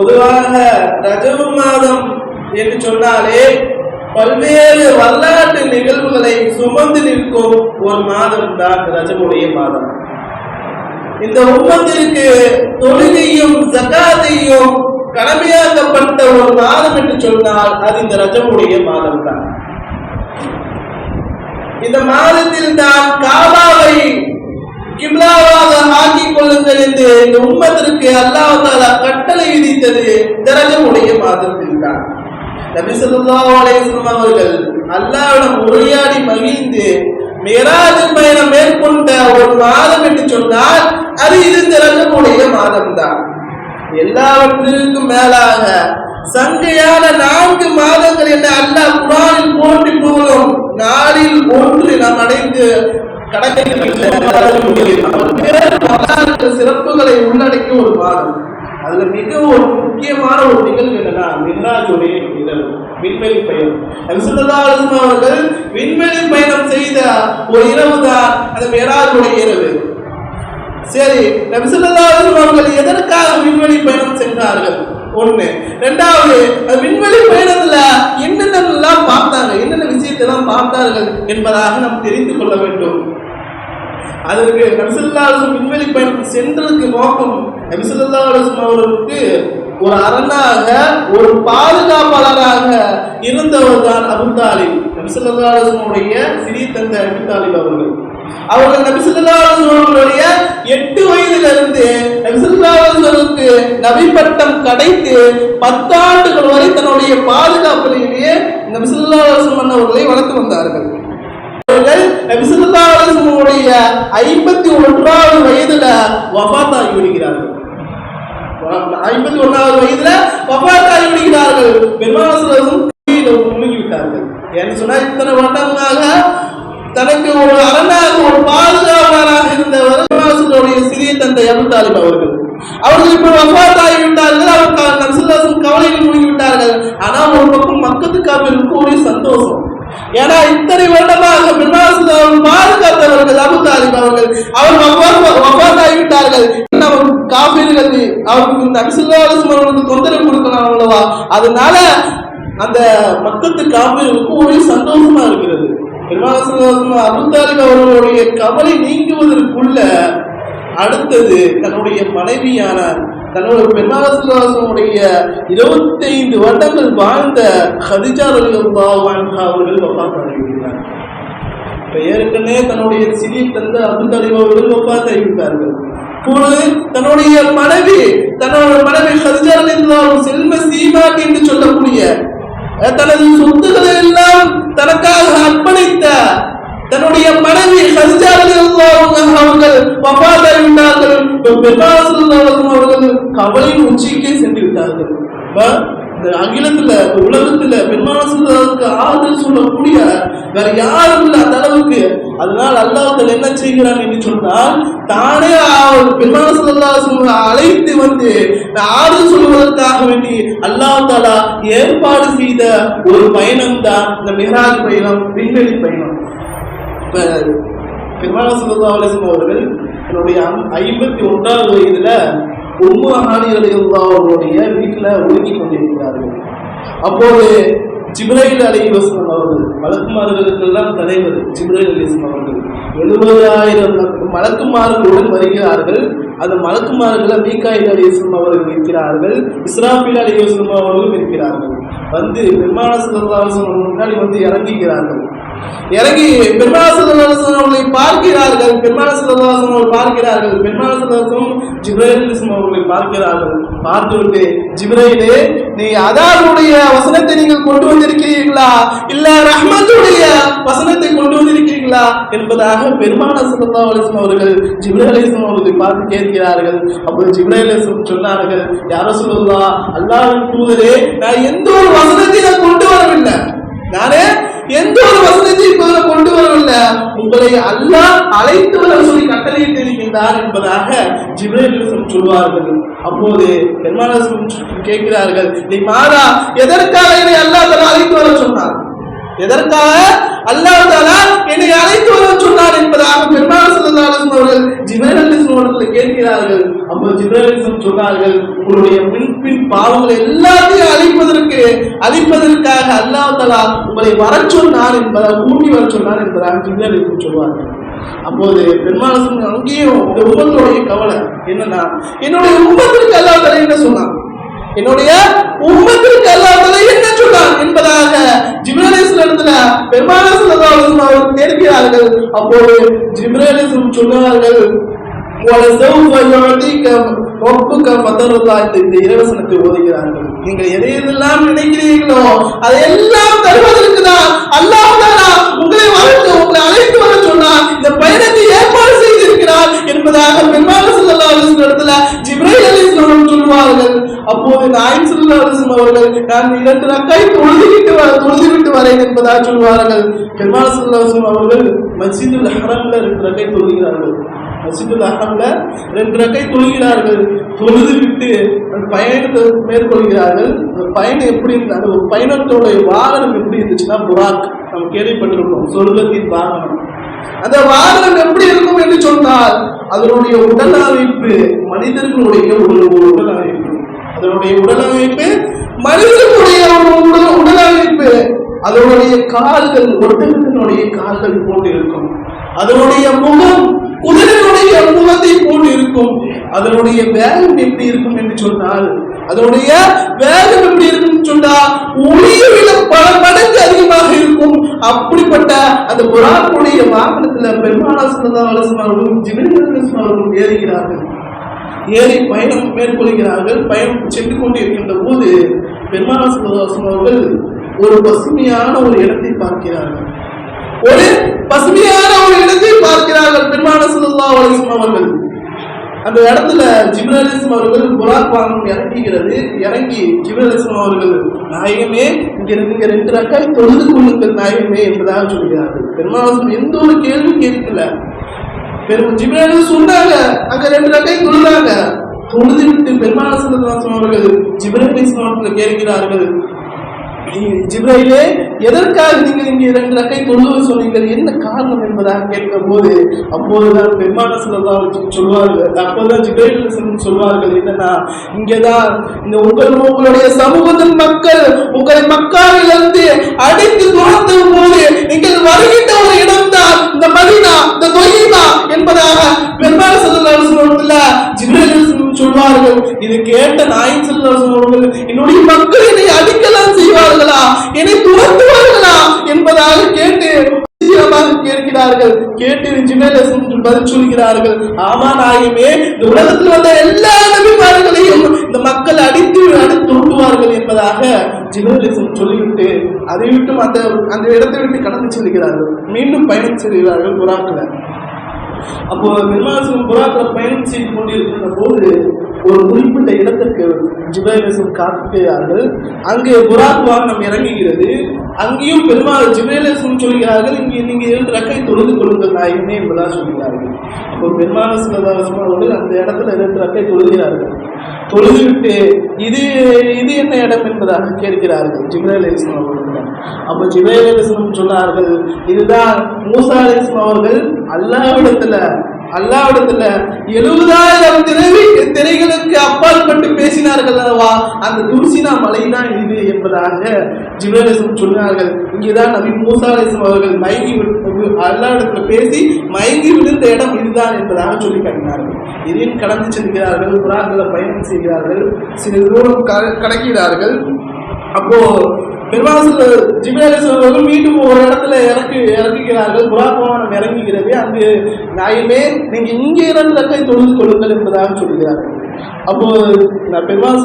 பொதுவாக ரஜவு மாதம் என்று சொன்னாலே பல்வேறு வரலாற்று நிகழ்வுகளை சுமந்து நிற்கும் ஒரு மாதம் தான் ரஜமுடைய மாதம். இந்த உம்மத்திற்கு தொழுகையும் ஜகாத்தையும் கடமையாக்கப்பட்ட ஒரு மாதம் என்று சொன்னால் அது இந்த ரஜமுடைய மாதம் தான் இந்த மாதத்தில் தான் காபாவை கிம்லாவாக ஆக்கிக் கொள்ளுங்கள் என்று இந்த உம்மத்திற்கு அல்லாஹ் கட்டளை சிந்தித்தது. இந்த ரஜமுடைய மாதத்தில் தான் நபி அவர்கள் அல்லாவிடம் உரையாடி மகிழ்ந்து மிராஜ் பயணம் மேற்கொண்ட ஒரு மாதம் என்று சொன்னால் அது இது இந்த மாதம் தான் எல்லாவற்றிற்கும் மேலாக சங்கையான நான்கு மாதங்கள் என்ற அல்லாஹ் குரானில் போட்டி புகழும் நாளில் ஒன்று நாம் அடைந்து கடற்கரை சிறப்புகளை உள்ளடக்கிய ஒரு மாதம். அதுல மிகவும் ஒரு முக்கியமான ஒரு நிகழ்வு என்னன்னா மின்ராஜுடைய நிகழ்வு விண்வெளி பயணம். நபிசுல்லா அலுவலம் அவர்கள் விண்வெளி பயணம் செய்த ஒரு இரவு தான் அந்த மிராஜுடைய இரவு. சரி நபிசுல்லா அலுவலம் அவர்கள் எதற்காக விண்வெளி பயணம் சென்றார்கள்? ஒண்ணு. ரெண்டாவது விண்வெளி பயணத்துல என்னென்னலாம் பார்த்தாங்க? என்னென்ன விஷயத்தெல்லாம் பார்த்தார்கள் என்பதாக நாம் தெரிந்து கொள்ள வேண்டும். அதற்கு நபிசுல்லா விண்வெளி பயணம் சென்றதுக்கு நோக்கம். நபிசுல்லா அலுவலம் அவர்களுக்கு ஒரு அரணாக ஒரு பாதுகாப்பாளராக இருந்தவர் தான் அபுதாலிப் நபிசுல்லா அலுவலமுடைய சிறிய தந்தை அபுதாலிப் அவர்கள். அவர்கள் நபிசுல்லா அவர்களுடைய எட்டு வயதிலிருந்து நபிசுல்லா அவர்களுக்கு நபி பட்டம் கிடைத்து பத்தாண்டுகள் வரை தன்னுடைய பாதுகாப்பிலேயே நபிசுல்லா அவர்களை வளர்த்து வந்தார்கள். அவர்கள் ஐம்பத்தி ஒன்றாவது வயதுல வபாத்தாகி விடுகிறார்கள். ஐம்பத்தி ஒன்றாவது வயதுல வபாத்தாகி விடுகிறார்கள். பெருமாசலும் முழுகி விட்டார்கள் ஏன்னு சொன்னா இத்தனை வருடங்களாக தனக்கு ஒரு அரணாக ஒரு பாதுகாவலராக இருந்த பெருமாசலுடைய சிறிய தந்தை அபு தாலிப் அவர்கள். அவர்கள் இப்ப வபாத்தாகி விட்டார்கள். அவர் நபிசுல்லாசன் கவலையில் மூழ்கி விட்டார்கள் ஆனா ஒரு பக்கம் மக்களுக்கு காப்பிற்கு ஒரே சந்தோஷம். ஏன்னா இத்தனை வருடமாக பெருமாசன் பாதுகாத்தவர்கள் அபு தாலிப் அவர்கள் அவர் வபாத்தாகிவிட்டார்கள் அவர் காப்பீர்கள் அவருக்கு இந்த அபிசுல்லாசம் அவர்களுக்கு தொந்தரவு கொடுக்கலாம் அல்லவா? அதனால அந்த மக்கத்து காப்பீர்களுக்கு ஒரே சந்தோஷமா இருக்கிறது. பெருமாசம் அபு தாலிப் அவர்களுடைய கவலை நீங்குவதற்குள்ள அடுத்தது தன்னுடைய மனைவியான தன்னுடைய இருபத்தி ஐந்து வருடங்கள் வாழ்ந்த ஹதிஜா அலி அவர்கள் வப்பாத்தாகிவிட்டார் இப்ப ஏற்கனவே தன்னுடைய சிறிய தந்தை அப்துல் தலிப் அவர்கள் வப்பாத்தாகிவிட்டார்கள் இப்பொழுது தன்னுடைய மனைவி தன்னோட மனைவி ஹதிஜா அலி செல்வ சீமா என்று சொல்லக்கூடிய தனது சொத்துக்களை எல்லாம் தனக்காக அர்ப்பணித்த தன்னுடைய மனைவி ஹதிஜா ரலியல்லாஹு அவர்கள் வஃபாத்தாகி விட்டார்கள். அவர்கள் கவலையின் உச்சிக்கே சென்று விட்டார்கள். இந்த அகிலத்துல உலகத்துல பெருமாளுக்கு ஆறுதல் சொல்லக்கூடிய வேற யாரும் இல்லை அந்த அளவுக்கு. அதனால் அல்லாஹ் என்ன செய்கிறான் என்று சொன்னால் தானே பெருமாள் அழைத்து வந்து ஆறுதல் சொல்வதற்காக வேண்டி அல்லாஹ் தாலா ஏற்பாடு செய்த ஒரு பயணம் தான் இந்த மிஹராஜ் பயணம் விண்வெளி பயணம். இப்ப பெருமாள் சல்லா அலிஸ்லாம் அவர்கள் என்னுடைய ஐம்பத்தி ஒன்றாவது வயதுல உம்மு ஹானி அலியுல்லா அவர்களுடைய வீட்டுல ஒதுங்கி கொண்டிருக்கிறார்கள். அப்போது ஜிப்ரைல் அலி வஸ்லம் அவர்கள் மலக்குமார்களுக்கெல்லாம் தலைவர் ஜிப்ரைல் அலிஸ்லாம் அவர்கள். எழுபதாயிரம் மலக்குமார்களுடன் வருகிறார்கள். அந்த மலக்குமார்களை மீகாயில் அலி வஸ்லம் அவர்கள் இருக்கிறார்கள். இஸ்ராபில் அலி வஸ்லம் அவர்களும் இருக்கிறார்கள். வந்து பெருமான சல்லாசன் முன்னாடி வந்து இறங்குகிறார்கள். இறங்கி பெருமாசல்லாசன் அவர்களை பார்க்கிறார்கள். பெருமாசல்லாசன் அவர்கள் பார்க்கிறார்கள். பெருமாசல்லாசன் ஜிப்ரேலிசம் அவர்களை பார்க்கிறார்கள். பார்த்துவிட்டு ஜிப்ரையிலே நீ அதாருடைய வசனத்தை நீங்கள் கொண்டு வந்திருக்கிறீர்களா? இல்ல ரஹ்மத்துடைய வசனத்தை கொண்டு வந்திருக்கிறீர்களா? என்பதாக பெருமான சல்லா அலிஸ்லாம் அவர்கள் ஜிப்ரேலிசம் அவர்களை பார்த்து கேட்கிறார்கள். அப்போது ஜிப்ரேலிசம் சொன்னார்கள் யாரோ சொல்லலா அல்லாவின் தூதரே நான் எந்த ஒரு வசனத்தை நான் கொண்டு வரவில்லை. நானே எந்த ஒரு வசனத்தையும் இப்போது கொண்டு வரவில்லை. உங்களை அல்லாஹ் அழைத்து வர சொல்லி கட்டளையிட்டு இருக்கின்றார் என்பதாக ஜிப்ரேல் சொல்வார்கள். அப்போது பெருமாள் கேட்கிறார்கள் நீ மாறா எதற்காக என்னை அல்லாஹ் தலா அழைத்து வர சொன்னார் எதற்காக? அல்லாஹாலா என்னை அழைத்து வர சொன்னார் என்பதாக பெருமாள் சல்லல்லாஹு அலைஹி வஸல்லம் அவர்கள் கேட்கிறார்கள். அப்போ ஜிப்ரேலிசம் சொன்னார்கள் உங்களுடைய முன்பின் பாவங்களை எல்லாத்தையும் அழிப்பதற்கு அழிப்பதற்காக அல்லாஹ் தலா உங்களை வர சொன்னார் என்பதாக கூட்டி வர சொன்னார் என்பதாக ஜிப்ரேலிசம் சொல்வார்கள். அப்போது பெருமாள் அங்கேயும் இந்த உம்மத்துடைய கவலை என்னன்னா என்னுடைய உம்மத்திற்கு அல்லாஹாலா என்ன சொன்னான்? என்னுடைய உம்மத்திற்கு அல்லாததை என்ன சொன்னான் என்பதாக ஜிப்ரலிஸ்ல பெருமான சொல்லதாலும் அவர்கள் தேடுகிறார்கள். அப்போது ஜிப்ரலிசம் சொன்னார்கள் இறைவசனத்தை ஓதுகிறார்கள். நீங்கள் எதையெல்லாம் நினைக்கிறீர்களோ அதையெல்லாம் தருவதற்கு தான் அல்லாஹ் உங்களை வாழ்க்கை உங்களை அழைத்து வர சொன்னார். இந்த பயணத்தை ஏற்பாடு செய்திருக்கிறார் என்பதாக பெருமான சொல்லதாலும் இடத்துல ஜிப்ரேல் சொல்வார்கள் அப்போது நாயம் ஸல்லல்லாஹு அவர்கள் நான் இரண்டு ரக்காய் தொழுதுவிட்டு வ- தொழுதுவிட்டு வரேன் என்பதாக சொல்வார்கள். பெருமாள் ஸல்லல்லாஹு அவர்கள் மஸ்ஜிதுல் ஹரம்ல ரெண்டு ரக்காய் தொழுகிறார்கள். மஸ்ஜிதுல் ஹரம்ல ரெண்டு ரக்கை தொழுகிறார்கள். தொழுது விட்டு பயணத்தை மேற்கொள்கிறார்கள். அந்த பயணம் எப்படி இருந்தது அந்த பயணத்தோட வாகனம் எப்படி இருந்துச்சுன்னா புராக். நம்ம கேள்விப்பட்டிருக்கோம். சொர்க்கத்தின் வாகனம். அந்த வாகனம் எப்படி இருக்கும் என்று சொன்னால் அதனுடைய உடல் அமைப்பு மனிதர்களுடைய ஒரு ஒரு உடல் அதனுடைய உடல் அமைப்பு மனிதர்களுடைய உடல் உடல் அமைப்பு அதனுடைய கால்கள் ஒட்டகத்தினுடைய கால்கள் போட்டிருக்கும் அதனுடைய முகம் குதிரையுடைய முகத்தை போட்டு இருக்கும் அதனுடைய வேகம் எப்படி இருக்கும் என்று சொன்னால் அதனுடைய வேகம் எப்படி இருக்கும் சொன்னால் ஒளியை பல மடங்கு அதிகமாக இருக்கும். அப்படிப்பட்ட அந்த புறாக்களுடைய வாகனத்துல பெருமானா சுல்லல்லாஹு அவர்களும் ஜிபிரில் அவர்களும் ஏறுகிறார்கள். ஏறி பயணம் மேற்கொள்கிறார்கள் பயணம் சென்று கொண்டிருக்கின்ற போது பெருமான சுல்லல்லாஹு அவர்கள் ஒரு பசுமையான ஒரு இடத்தை பார்க்கிறார்கள். ஒரு பசுமையான ஒரு இடத்தை பார்க்கிறார்கள் பெருமான ஸல்லல்லாஹு அலைஹி அவர்கள். அந்த இடத்துல ஜிப்ரலிஸ்ம் அவர்கள் புராக் வாகனம் இறங்குகிறது இறங்கி ஜிப்ரலிஸ்ம் அவர்கள் நாயகமே இங்க இங்க ரெண்டு ரக்காய் தொழுது கொள்ளுங்கள் நாயகமே என்பதாக சொல்கிறார்கள். பெருமாள் எந்த ஒரு கேள்வி கேட்கல. பெரும் ஜிப்ரலிஸ் சொன்னாங்க. அங்க ரெண்டு ரக்காய் தொழுதாங்க தொழுது விட்டு பெருமான ஸல்லல்லாஹு அவர்கள் ஜிப்ரலிஸ்ம் அவர்கள் கேட்கிறார்கள். ஜிப்ரையிலே எதற்காக நீங்கள் இங்கே இரண்டு ரக்கை தொழுவது சொன்னீங்கள் என்ன காரணம் என்பதாக கேட்கும் போது அப்போதுதான் பெருமான சிலதான் சொல்வார்கள். அப்போதுதான் ஜிப்ரைல் சொல்வார்கள் என்னன்னா இங்கேதான் இந்த உங்கள் உங்களுடைய சமூகத்தின் மக்கள் உங்களை மக்காவிலிருந்து அடித்து துரத்தும் போது நீங்கள் வருகின்ற ஒரு இடம்தான் இந்த மதினா இந்த தொய்மா என்பதாக பெருமான சிலத்தில் ஜிப்ரைல் சொல்வார்கள். இது கேட்ட நாயின் செல்லும் அவர்கள் என்னுடைய மக்கள் என்னை அடிக்கலாம் செய்வார்களா? என்னை துரத்துவார்களா? என்பதாக கேட்டு கேட்கிறார்கள். கேட்டு ஜிமேலசம் பதில் சொல்கிறார்கள். ஆமா நாயமே இந்த உலகத்தில் வந்த எல்லா நபிமார்களையும் இந்த மக்கள் அடித்து அடித்து துருட்டுவார்கள் என்பதாக ஜிமேலசம் சொல்லிவிட்டு அதை விட்டு அந்த அந்த இடத்தை விட்டு கடந்து செல்கிறார்கள். மீண்டும் பயணம் செல்கிறார்கள் புறாக்களை. அப்போ நிர்மலாசனம் புறாக்கள் பயணம் செய்து கொண்டிருக்கின்ற போது ஒரு குறிப்பிட்ட இடத்திற்கு ஜிப்ரேலிசம் காட்டுகிறார்கள் அங்கே புறாக் வாகனம் இறங்குகிறது. அங்கேயும் பெருமாள் ஜிப்ரேலிசம் சொல்கிறார்கள் இங்கே நீங்க இரண்டு ரக்கை தொழுது கொள்ளுங்கள் நாயகமே என்பதாக சொல்கிறார்கள். அப்போ பெருமாள் சிலதாசம் அவர்கள் அந்த இடத்துல இரண்டு ரக்கை தொழுகிறார்கள். தொழுதுவிட்டு இது இது என்ன இடம் என்பதாக கேட்கிறார்கள். ஜிப்ரேலிசம் அவர்கள். அப்போ ஜிப்ரேலிசம் சொன்னார்கள் இதுதான் மூசா அலிஸ்லாம் அவர்கள் அல்லாவிடத்துல அல்லாவிடத்துல எழுபதாயிரம் திரை திரைகளுக்கு அப்பால் பட்டு பேசினார்கள் அல்லவா? அந்த துர்சினா மலைதான் இது என்பதாக ஜிப்ரேலிசம் சொன்னார்கள். இங்கேதான் நபி மூசாலேசம் அவர்கள் மயங்கி விட்டு அல்லாவிடத்துல பேசி மயங்கி விழுந்த இடம் இதுதான் என்பதாக சொல்லி காட்டினார்கள். இதையும் கடந்து செல்கிறார்கள் புறாக்களை பயணம் செய்கிறார்கள் சில தூரம் க- கடக்கிறார்கள். அப்போ பெருமாள் ஜிபிரேசன் அவர்கள் மீண்டும் ஒரு இடத்துல இறக்கு இறக்குகிறார்கள். புறாபவானம் இறங்குகிறது அங்கு நாயுமே நீங்க இங்கே இரண்டு ரக்கை தொழுது கொள்ளுங்கள் என்பதாக சொல்கிறார்கள். அப்போ பெருமாள்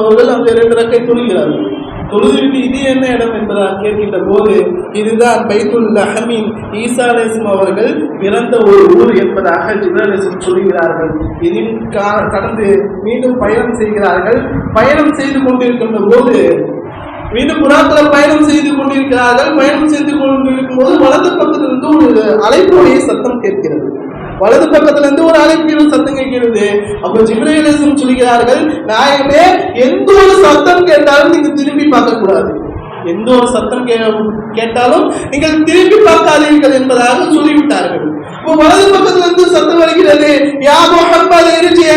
அவர்கள் அந்த இரண்டு ரக்கை தொழுகிறார்கள். தொழுதுவிட்டு இது என்ன இடம் என்பதாக கேட்கின்ற போது இதுதான் பைத்துல் அஹமீன் ஈசாலேசம் அவர்கள் பிறந்த ஒரு ஊர் என்பதாக ஜிப்ரலிசம் சொல்கிறார்கள். இதில் கடந்து மீண்டும் பயணம் செய்கிறார்கள். பயணம் செய்து கொண்டிருக்கின்ற போது மீண்டும் புறாக்களை பயணம் செய்து கொண்டிருக்கிறார்கள். பயணம் செய்து கொண்டிருக்கும் போது வலது பக்கத்திலிருந்து ஒரு அழைப்புடைய சத்தம் கேட்கிறது. வலது பக்கத்துல இருந்து ஒரு அழைப்பின் சத்தம் கேட்கிறது. அப்ப ஜிப்ரேலிசம் சொல்கிறார்கள் நாயமே எந்த ஒரு சத்தம் கேட்டாலும் நீங்க திரும்பி பார்க்க கூடாது எந்த ஒரு சத்தம் கேட்டாலும் நீங்கள் திரும்பி பார்க்காதீர்கள் என்பதாக சொல்லிவிட்டார்கள். வலது பக்கத்துல இருந்து சத்தம் வருகிறது. யா முகமது இருஜியை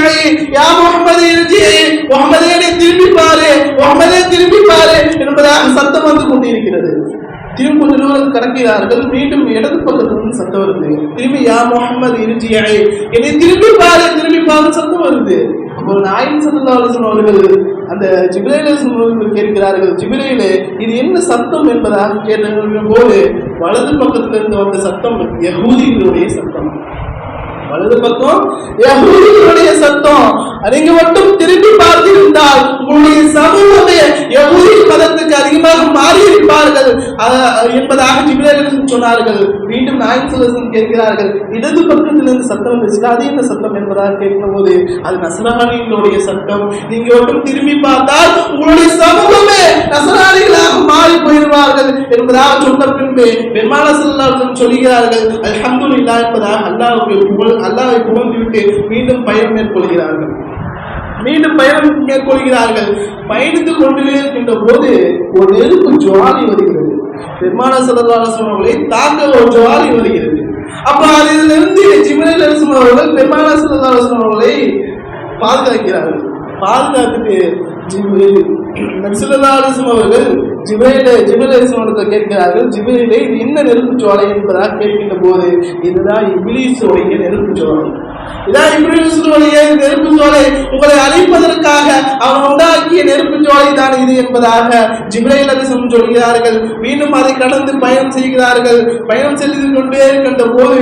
யா முகமது இருஜியை முகமதே நீ திரும்பி பாரு. முகமதே திரும்பி பாரு. என்பதாக சத்தம் வந்து கொண்டிருக்கிறது. திரும்பு கொஞ்ச கடக்கிறார்கள் மீண்டும் இடது பக்கத்துல சத்தம் வருது. திரும்பி யா முகமது இருஜியை என்னை திரும்பி பாரு திரும்பி பாரு சத்தம் வருது. அப்போ நாயின் சத்தம் அவர்கள் அந்த ஜிபிரேல கேட்கிறார்கள் ஜிபிரேலே இது என்ன சத்தம் என்பதாக கேட்ட போது வலது பக்கத்திலிருந்து வந்த சத்தம் யகூதிகளுடைய சத்தம். வலது பக்கம் யகூதிகளுடைய சத்தம். நீங்க மட்டும் திரும்பி பார்த்திருந்தால் உங்களுடைய சமூகமே யகூதி மதத்துக்கு அதிகமாக மாறி இருப்பார்கள் என்பதாக ஜிப்ரேல் சொன்னார்கள். மீண்டும் நாயன் சுலசன் கேட்கிறார்கள். இடது பக்கத்திலிருந்து சத்தம் வந்துச்சு அது என்ன சத்தம் என்பதாக கேட்கும்போது அது நசராணிகளுடைய சத்தம். நீங்க மட்டும் திரும்பி பார்த்தால் உங்களுடைய சமூகமே நசராணிகளாக மாறி போயிருவார்கள் என்பதாக சொன்ன பின்பு பெருமான செல்லார்கள் சொல்கிறார்கள். அல்ஹம்துலில்லாஹ் என்பதாக அல்லாஹ்வுக்கு புகழ் அல்லாவை புகழ்ந்துவிட்டு மீண்டும் பயணம் மேற்கொள்கிறார்கள். மீண்டும் பயணம் மேற்கொள்கிறார்கள். பயணித்துக் கொண்டு இருக்கின்ற போது ஒரு நெருப்பு ஜுவாலி வருகிறது. பெருமான செல்லாசன் அவர்களை தாக்க ஒரு ஜுவாலி வருகிறது. அப்ப அதிலிருந்து ஜிமனில் அரசு அவர்கள் பெருமான செல்லாசன் அவர்களை பாதுகாக்கிறார்கள். பாதுகாத்துட்டு நபிசுல்லாசம் அவர்கள் ஜிபையில ஜிபலேசனத்தை கேட்கிறார்கள் ஜிபையிலே இது என்ன நெருப்பு சோலை என்பதாக கேட்கின்ற போது இதுதான் இபிலிசோடைய நெருப்பு சோலை இதான் இபிலிசோடைய நெருப்பு சோலை உங்களை அழைப்பதற்காக அவன் உண்டாக்கிய நெருப்பு சோலை தான் இது என்பதாக ஜிப்ரைல் அலிசம் சொல்கிறார்கள். மீண்டும் அதை கடந்து பயணம் செய்கிறார்கள். பயணம் செய்து கொண்டே இருக்கின்ற போது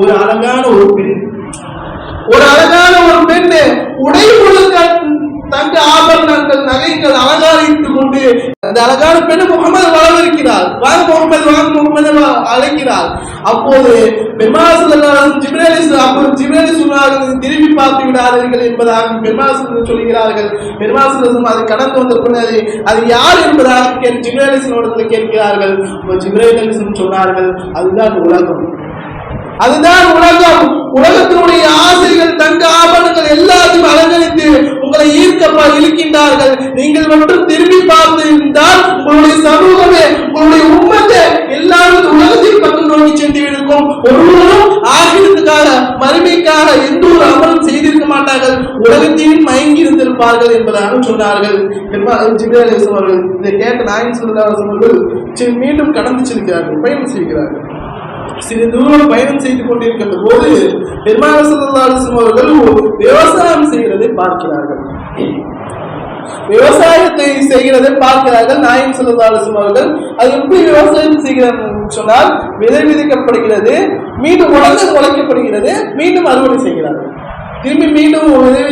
ஒரு அழகான ஒரு பெண் ஒரு அழகான ஒரு பெண் உடை முழுக்க தங்க ஆபரணங்கள் நகைகள் அலங்காரித்துக் கொண்டு அந்த அழகான பெண் முகமது வளர்ந்திருக்கிறார் வாங்க முகமது வாங்க முகமது அழைக்கிறார் அப்போது பெருமாசலம் ஜிப்ரேலிஸ் அப்போது ஜிப்ரேலி சொன்னார்கள் திரும்பி பார்த்து விடாதீர்கள் என்பதாக பெருமாசலம் சொல்கிறார்கள். பெருமாசலம் அதை கடந்து வந்த பின்னர் அது யார் என்பதாக கேட்டு ஜிப்ரேலிசனோடத்தில் கேட்கிறார்கள். அப்போ ஜிப்ரேலிசன் சொன்னார்கள் அதுதான் உலகம். அதுதான் உலகம். உலகத்தினுடைய ஆசைகள் தங்க ஆபரணங்கள் எல்லாத்தையும் உங்களை ஈர்க்கப்பா இழுக்கின்றார்கள் நீங்கள் மட்டும் திரும்பி பார்த்து இருந்தால் உங்களுடைய சமூகமே உங்களுடைய உம்மத்தை எல்லாரும் உலகத்தில் பக்கம் நோக்கி சென்று இருக்கும் ஒருவரும் ஆகியத்துக்காக மறுமைக்காக எந்த ஒரு அமலும் செய்திருக்க மாட்டார்கள். உலகத்தையும் மயங்கி இருந்திருப்பார்கள் என்பதாக சொன்னார்கள். அவர்கள் இதை கேட்ட நாயின் சொல்லதாசன் சரி, மீண்டும் கடந்து செல்கிறார்கள் பயணம் செய்கிறார்கள். சிறு தூரம் பயணம் செய்து கொண்டிருக்கின்ற போது பெருமான அவர்கள் விவசாயம் செய்கிறதை பார்க்கிறார்கள். விவசாயத்தை செய்கிறதை பார்க்கிறார்கள். நாயம் சல்லாஸ்லம் அவர்கள் அது எப்படி விவசாயம் செய்கிறார்கள்? சொன்னால் விதை விதைக்கப்படுகிறது மீண்டும் உடனே முளைக்கப்படுகிறது மீண்டும் அறுவடை செய்கிறார்கள். திரும்பி மீண்டும் விதை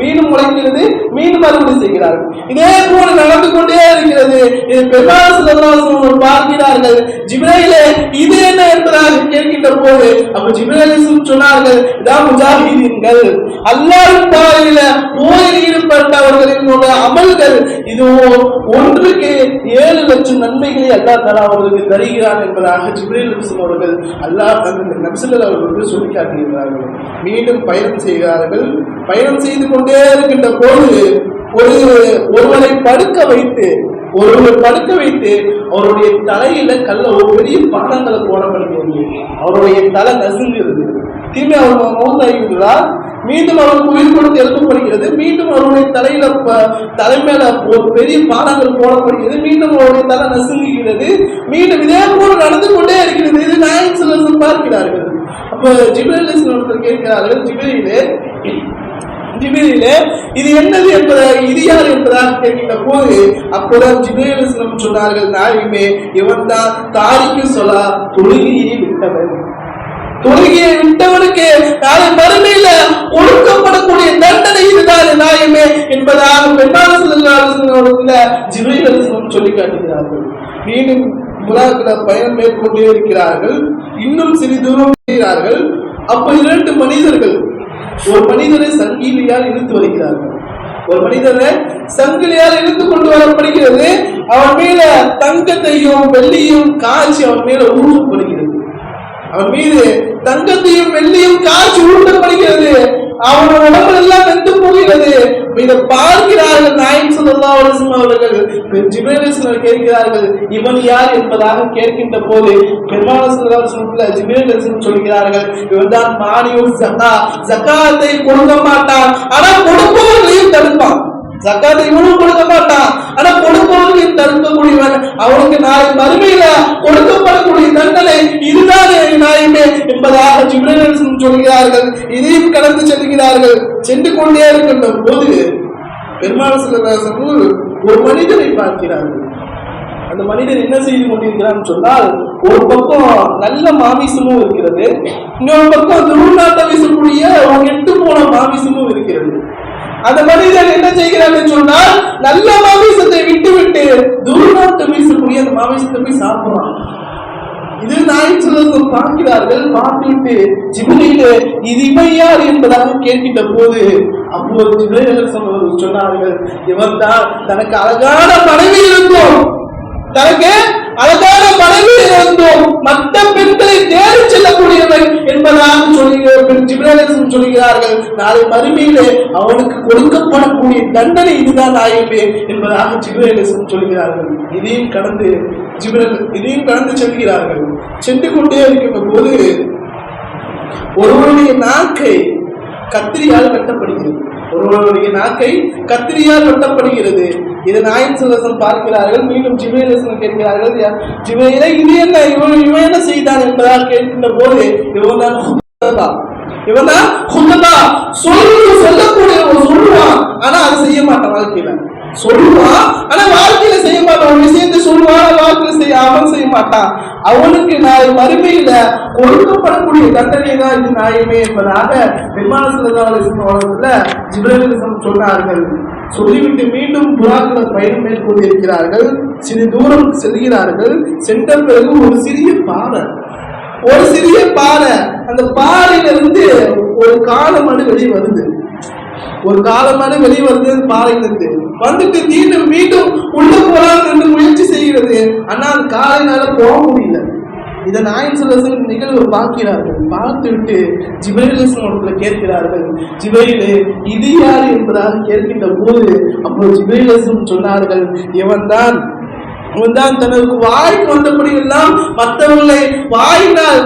மீண்டும் முளைக்கிறது மீண்டும் அறுவடை செய்கிறார்கள். இதே போல நடந்து கொண்டே இருக்கிறது. இது பெருமாள் பார்க்கிறார்கள். ஜிப்ரையிலே இது என்ன என்பதாக கேட்கின்ற போது அப்ப ஜிப்ரேலிசும் சொன்னார்கள் இதான் முஜாஹிதீன்கள் அல்லாஹ்வின் பாதையில போரில் ஈடுபட்டவர்களின் அமல்கள் இது ஒன்றுக்கு ஏழு லட்சம் நன்மைகளை அல்லா தலா அவர்களுக்கு தருகிறார் என்பதாக ஜிப்ரேல் அவர்கள் அல்லாஹ் அந்த அவர்களுக்கு சொல்லி காட்டுகிறார்கள். மீண்டும் பயணம் செய்கிறார்கள். பயணம் செய்து கொண்டே இருக்கின்ற போது ஒரு ஒருவரை படுக்க வைத்து ஒருவர் படுக்க வைத்து அவருடைய தலையில கல்ல ஒரு பெரிய பானங்களை போடப்படுகிறது அவருடைய தலை நசுங்கிறது திரும்பி அவர் மௌத்தாகிறார் மீண்டும் அவருக்கு உயிர் கொடுத்து எழுப்பப்படுகிறது. மீண்டும் அவருடைய தலையில தலைமையில ஒரு பெரிய பாடங்கள் போடப்படுகிறது. மீண்டும் அவருடைய தலை நசுங்குகிறது. மீண்டும் இதே போல நடந்து கொண்டே இருக்கிறது. இது நாயன் சிலர் பார்க்கிறார்கள். அப்போ ஜிப்ரேல் கேட்கிறார்கள்? ஜிப்ரேலே ஜிபிரியிலே இது என்னது என்பதாக இது யார் என்பதாக கேட்கின்ற போது அப்போதான் ஜிபிரில் சொன்னார்கள் நாயுமே இவன் தான் தாரிக்கு சொல்லா தொழுகையை விட்டவன். தொழுகையை விட்டவனுக்கு நாளை மறுமையில ஒடுக்கப்படக்கூடிய தண்டனை இதுதான் நாயுமே என்பதாக பெண்ணாளர்கள ஜிபிரில் சொல்லி காட்டுகிறார்கள். மீண்டும் முலாக்கில பயணம் மேற்கொண்டே இருக்கிறார்கள். இன்னும் சிறிது தூரம் செய்கிறார்கள் அப்ப இரண்டு மனிதர்கள் ஒரு மனிதரை சங்கிலியால் இழுத்து வருகிறார்கள். ஒரு மனிதனை சங்கிலியால் இழுத்து கொண்டு வரப்படுகிறது. அவன் மேல தங்கத்தையும் வெள்ளியும் காய்ச்சி அவன் மேல உருவப்படுகிறது. அவன் மீது தங்கத்தையும் வெள்ளியும் காய்ச்சி ஊட்டப்படுகிறது. அவன் உடம்புல எல்லாம் வெந்து போகிறது. இதை பார்க்கிறார்கள் நாயம் சொல்லா அவர்கள். ஜிபேலேசனர் கேட்கிறார்கள் இவன் யார்? என்பதாக கேட்கின்ற போது பெருமாள் ஜிபேலேசன் சொல்கிறார்கள் இவன் தான் மானியூர் ஜக்கா ஜக்காத்தை கொடுக்க மாட்டான். ஆனா கொடுப்பவர்களையும் தடுப்பான். ஜக்காத்தை இவனும் கொடுக்க மாட்டான் ஆனா கொடுப்பவனுக்கு தடுக்கக்கூடியவன் அவனுக்கு நாளை மறுமையில கொடுக்கப்படக்கூடிய தண்டனை இதுதான் நாயுமே என்பதாக ஜிப்ரேலன் சொல்கிறார்கள். இதையும் கடந்து செல்கிறார்கள். சென்று கொண்டே இருக்கின்ற போது பெருமாள் சிலராசர்கள் ஒரு மனிதனை பார்க்கிறார்கள் அந்த மனிதன் என்ன செய்து கொண்டிருக்கிறான்னு சொன்னால் ஒரு பக்கம் நல்ல மாமிசமும் இருக்கிறது இன்னொரு பக்கம் துருநாட்ட வீசக்கூடிய எட்டு போன மாமிசமும் இருக்கிறது. அந்த மனிதர் என்ன செய்கிறான்னு சொன்னால் நல்ல மாமிசத்தை விட்டு விட்டு துருநாட்டு வீசக்கூடிய அந்த மாமிசத்தை போய் சாப்பிடுறான் இது நாயின் பார்க்கிறார்கள் பார்த்துவிட்டு ஜிபிரியிலே இது இமையார் என்பதாக கேட்கின்ற போது அப்போது ஜிபிரேல் சொன்னார்கள் இவன் தான் தனக்கு அழகான மனைவி இருந்தோம். தனக்கு அழகான மனைவி இருந்தோம். மற்ற பெண்களை தேடி செல்லக்கூடியவன் என்பதாக சொல்கிறார்கள். நாளை மறுமையிலே அவனுக்கு கொடுக்கப்படக்கூடிய தண்டனை இதுதான் ஆயுமே என்பதாக ஜிப்ரேலிசம் சொல்கிறார்கள். இதையும் கடந்து ஜிப்ரல் இதையும் கடந்து செல்கிறார்கள். சென்று கொண்டே இருக்கின்ற போது ஒருவருடைய நாக்கை கத்திரியால் வெட்டப்படுகிறது. ஒருவருடைய நாக்கை கத்திரியால் வெட்டப்படுகிறது. இதை நாயன் பார்க்கிறார்கள். மீண்டும் ஜிவேலசன் கேட்கிறார்கள். ஜிவேல இது என்ன? இவன் இவன் என்ன செய்தான்? என்பதால் கேட்கின்ற போது இவன் தான் இவன் தான் சொல்லு சொல்லக்கூடிய சொல்லுவான். ஆனா அதை செய்ய மாட்டான் வாழ்க்கையில. சொல்லுவான். ஆனா வாழ்க்கையில செய்ய மாட்டான். ஒரு விஷயத்தை சொல்லுவான். வாழ்க்கையில செய்ய அவன் செய்ய மாட்டான். அவனுக்கு நாளை மறுமையில கொடுக்கப்படக்கூடிய தண்டனை தான் இது நியாயமே என்பதாக விமான சிலதாவளத்துல ஜிப்ரலிசம் சொன்னார்கள். சொல்லிவிட்டு மீண்டும் புறாக்களை பயணம் மேற்கொண்டிருக்கிறார்கள். சிறு தூரம் செல்கிறார்கள். சென்ற பிறகு ஒரு சிறிய பாறை ஒரு சிறிய பாறை. அந்த பாறையிலிருந்து ஒரு காலமணி வெளியே வருது. ஒரு காலமான வெளியே வருது பாறையிலிருந்து. வந்துட்டு மீண்டும் மீண்டும் உள்ள போலாம் என்று முயற்சி செய்கிறது. ஆனால் காலையினால போக முடியல. இதை நாயன் சொல்லசன் நிகழ்வு பார்க்கிறார்கள். பார்த்துவிட்டு ஜிபைலேசன் கேட்கிறார்கள். ஜிபைலே இது யார் என்பதாக கேட்கின்ற போது அப்போ ஜிபைலேசன் சொன்னார்கள் இவன் தான் அவன்தான் தனக்கு வாய்க்கு வந்தபடி எல்லாம் மற்றவர்களை வாயினால்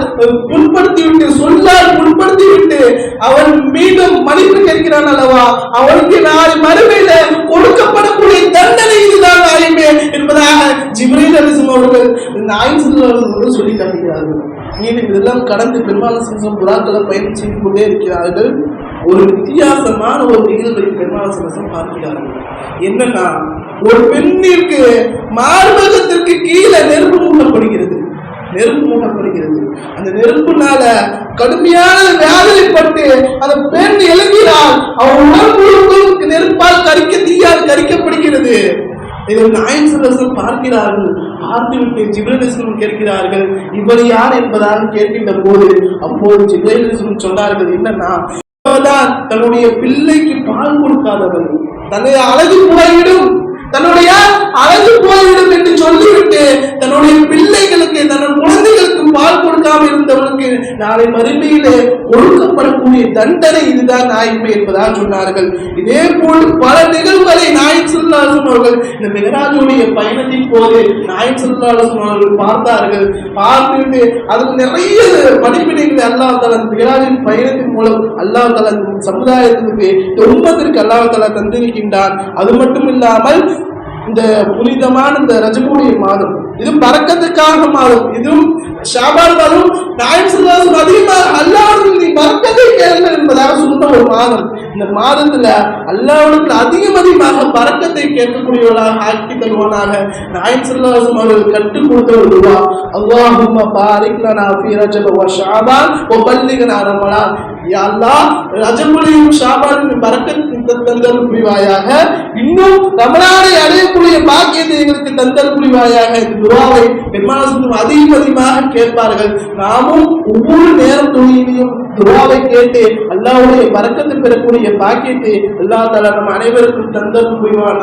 புண்படுத்தி விட்டு சொல்லால் புண்படுத்தி விட்டு அவன் மீண்டும் மன்னிப்பு கேட்கிறான் அல்லவா? அவனுக்கு நாளை மறுமையில கொடுக்கப்படக்கூடிய தண்டனை இதுதான் ஆயுமே என்பதாக ஜிப்ரீல் அலிசம் அவர்கள் இந்த சொல்லி காட்டுகிறார்கள். மீண்டும் இதெல்லாம் கடந்து பெருமாள் சிவசம் புறாக்களை பயணம் செய்து கொண்டே இருக்கிறார்கள். ஒரு வித்தியாசமான ஒரு நிகழ்வை பெருமாள் சிவசம் பார்க்கிறார்கள். என்னன்னா ஒரு பெண்ணிற்கு மார்பகத்திற்கு கீழே நெருப்பு மூட்டப்படுகிறது. நெருப்பு மூட்டப்படுகிறது. அந்த நெருப்புனால கடுமையான வேதனைப்பட்டு அந்த பெண் எழுந்தினால் அவன் உடல் நெருப்பால் கரிக்க தீயால் கரிக்கப்படுகிறது. இதை நாயன் சுரசம் பார்க்கிறார்கள். பார்த்துவிட்டு ஜிப்ரலிசம் கேட்கிறார்கள் இவர் யார் என்பதால்? கேட்கின்ற போது அப்போது ஜிப்ரலிசம் சொன்னார்கள் என்னன்னா தன்னுடைய பிள்ளைக்கு பால் கொடுக்காதவன் தன்னை அழகு முறையிடும் தன்னுடைய அழகு போய்விடும் என்று சொல்லிவிட்டு தன்னுடைய பிள்ளைகளுக்கு தன்னுடைய குழந்தைகளுக்கு பால் இருந்தவர்களுக்கு நாளை மறுமையிலே ஒழுக்கப்படக்கூடிய தண்டனை இதுதான் நாய்மை என்பதாக சொன்னார்கள். இதே போல் பல நிகழ்வுகளை நாயக் சொல்லாசன் அவர்கள் இந்த மெகராஜுடைய பயணத்தின் போது நாயக் சொல்லாசன் அவர்கள் பார்த்தார்கள். பார்த்துட்டு அதுக்கு நிறைய படிப்பினைகளை அல்லாஹ் தலன் மெகராஜின் பயணத்தின் மூலம் அல்லாஹ் தலன் சமுதாயத்திற்கு உண்மத்திற்கு அல்லாஹ் தலா தந்திருக்கின்றான். அது மட்டும் இல்லாமல் இந்த புனிதமான இந்த ரஜகுடைய மாதம். இது பறக்கத்துக்காக மாதம் இதுவும் ஷாபான் மாதம் நாயம் சுல்லாசம் அதிகமாக அல்லாவிடத்தில் நீ பறக்கத்தை கேளுங்கள் என்பதாக சொன்ன ஒரு மாதம். இந்த மாதத்துல அல்லாவிடத்தில் அதிகம் அதிகமாக பறக்கத்தை கேட்கக்கூடியவர்களாக ஆக்கி தருவானாக நாயம் சுல்லாசம் அவர்கள் கற்றுக் கொடுத்த ஒரு துவா. அல்லாஹும் பாரிக்லனா ஃபி ரஜப வ ஷாபான் வ பல்லிகனா ரமலான். யா அல்லாஹ் ரஜபுலையும் ஷாபானின் பறக்கத்தை தந்தல் புரிவாயாக. இன்னும் ரமலானை அடையக்கூடிய பாக்கியத்தை எங்களுக்கு தந்தல் புரிவாயாக இந்த துவாவை பெருமாள் அதிகம் அதிகமாக கேட்பார்கள். நாமும் ஒவ்வொரு நேரம் தொழிலையும் துவாவை கேட்டு அல்லாவுடைய பறக்கத்தை பெறக்கூடிய பாக்கியத்தை அல்லா தலா நம் அனைவருக்கும் தந்தல் புரிவான்